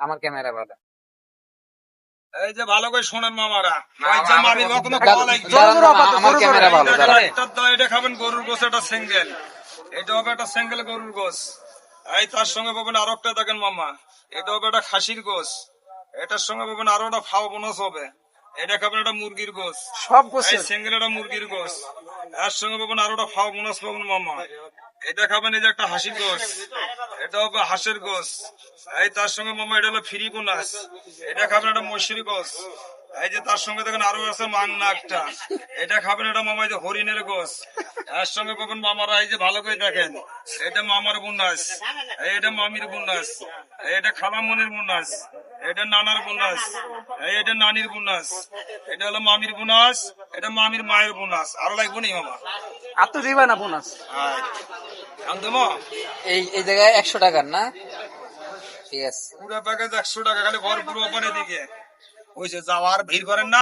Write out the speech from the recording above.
আমার ক্যামেরা ভালো এই যে ভালো করে শোনেন মামারা। কখনো খাওয়া লাগবে আমার ক্যামেরা ভালো এটা- খাবেন গরুর গোস এটা সিঙ্গেল। এটা হবে একটা সিঙ্গেল গরুর গোস এই তার সঙ্গে পাবেন আরও একটা দেখেন মামা। এটা হবে একটা খাসির গোস এটার সঙ্গে পাবেন আরও একটা ফাও বোনাস হবে। এটা খাবেন একটা মুরগির গোস সব গোছে সিঙ্গেল একটা মুরগির গোস এর সঙ্গে পাবেন আরও একটা ফাও বোনাস পাবেন মামা। এটা খাবেন এই যে একটা হাসির গোস এটা হবে হাঁসের গোস এই তার সঙ্গে মামা, এটা হলো ফ্রি বোনাস। এটা খাবেন একটা মশির গোস এই যে তার সঙ্গে দেখেন আরও আছে মাংনা একটা। এটা খাবেন এটা মামা যে হরিণের গোস এর সঙ্গে পাবেন মামারা, এই যে ভালো করে দেখেন। এটা মামার বুন্নাস এটা মামির বুন্নাস এটা খালামনির বোনাস। এটা নানার বোনাস। এটা নানির বোনাস। এটা হলো মামির বোনাস এটা মামির মায়ের বোনাস। আরও লাগবে নি মামা? আর তো দিবা না বোনাস। এই এই জায়গায় একশো টাকার না? ঠিক আছে। পুরো প্যাকেজ একশো টাকা খালি ঘর পুরো ওপরে দিকে। ওই যে যাওয়ার ভিড় করেন না?